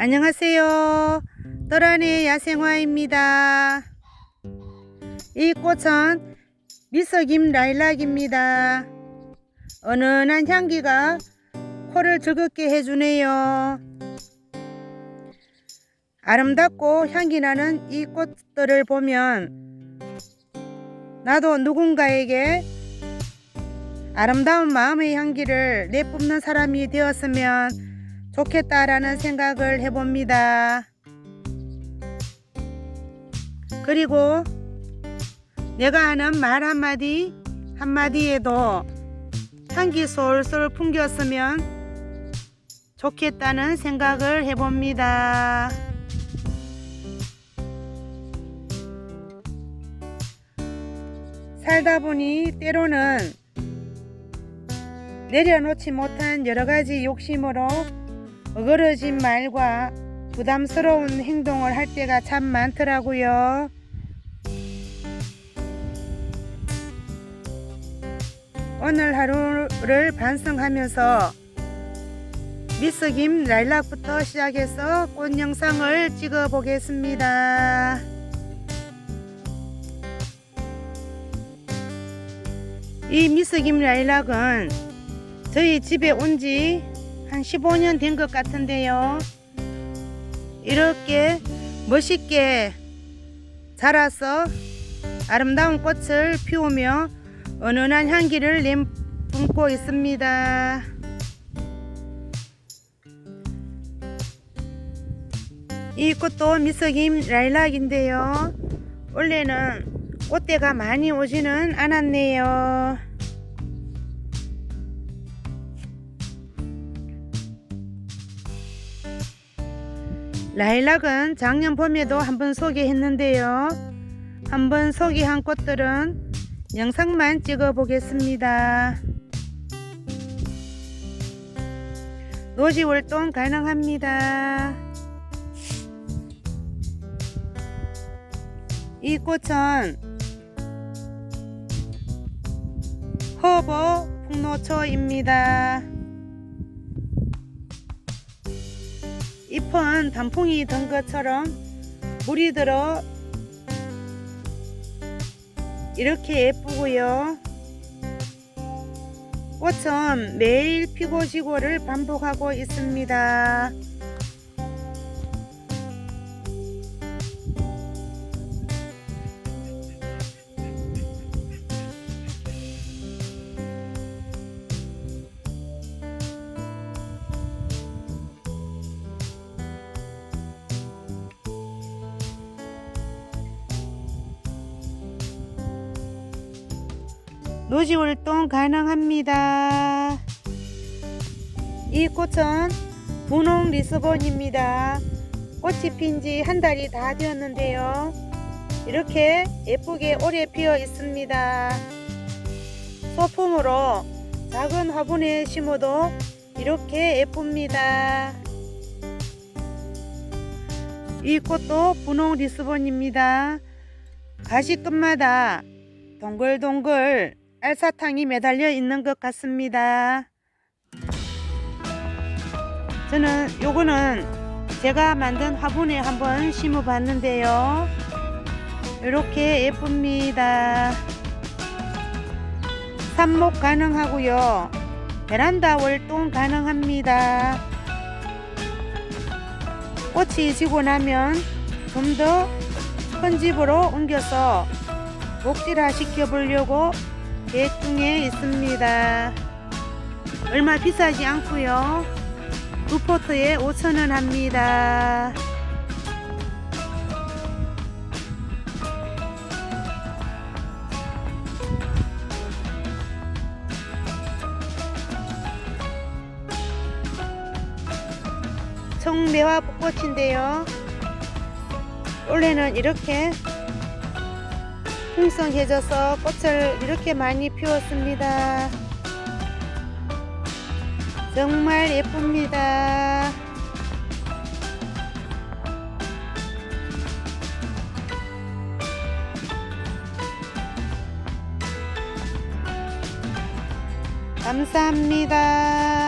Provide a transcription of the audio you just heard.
안녕하세요. 떠란의 야생화입니다. 이 꽃은 미석임 라일락입니다. 은은한 향기가 코를 즐겁게 해주네요. 아름답고 향기 나는 이 꽃들을 보면 나도 누군가에게 아름다운 마음의 향기를 내뿜는 사람이 되었으면 좋겠다라는 생각을 해봅니다. 그리고 내가 하는 말 한마디 한마디에도 향기 솔솔 풍겼으면 좋겠다는 생각을 해봅니다. 살다 보니 때로는 내려놓지 못한 여러 가지 욕심으로 어그러진 말과 부담스러운 행동을 할 때가 참 많더라고요. 오늘 하루를 반성하면서 미스김 라일락부터 시작해서 꽃 영상을 찍어 보겠습니다. 이 미스김 라일락은 저희 집에 온지 한 15년 된 것 같은데요. 이렇게 멋있게 자라서 아름다운 꽃을 피우며 은은한 향기를 내뿜고 있습니다. 이 꽃도 미석임 라일락인데요. 원래는 꽃대가 많이 오지는 않았네요. 라일락은 작년 봄에도 한번 소개했는데요. 한번 소개한 꽃들은 영상만 찍어 보겠습니다. 노지 활동 가능합니다. 이 꽃은 허버 풍노초입니다. 잎은 단풍이 든 것처럼 물이 들어 이렇게 예쁘고요. 꽃은 매일 피고 지고를 반복하고 있습니다. 노지 활동 가능합니다. 이 꽃은 분홍 리스본입니다. 꽃이 핀 지 한 달이 다 되었는데요. 이렇게 예쁘게 오래 피어 있습니다. 소품으로 작은 화분에 심어도 이렇게 예쁩니다. 이 꽃도 분홍 리스본입니다. 가시 끝마다 동글동글 알사탕이 매달려 있는 것 같습니다. 저는 요거는 제가 만든 화분에 한번 심어 봤는데요. 이렇게 예쁩니다. 삽목 가능하고요. 베란다 활동 가능합니다. 꽃이 지고 나면 좀 더 큰 집으로 옮겨서 목질화 시켜 보려고 중에 있습니다. 얼마 비싸지 않고요. 두 포트에 5천원 합니다. 청매화 벚꽃인데요. 원래는 이렇게 풍성해져서 꽃을 이렇게 많이 피웠습니다. 정말 예쁩니다. 감사합니다.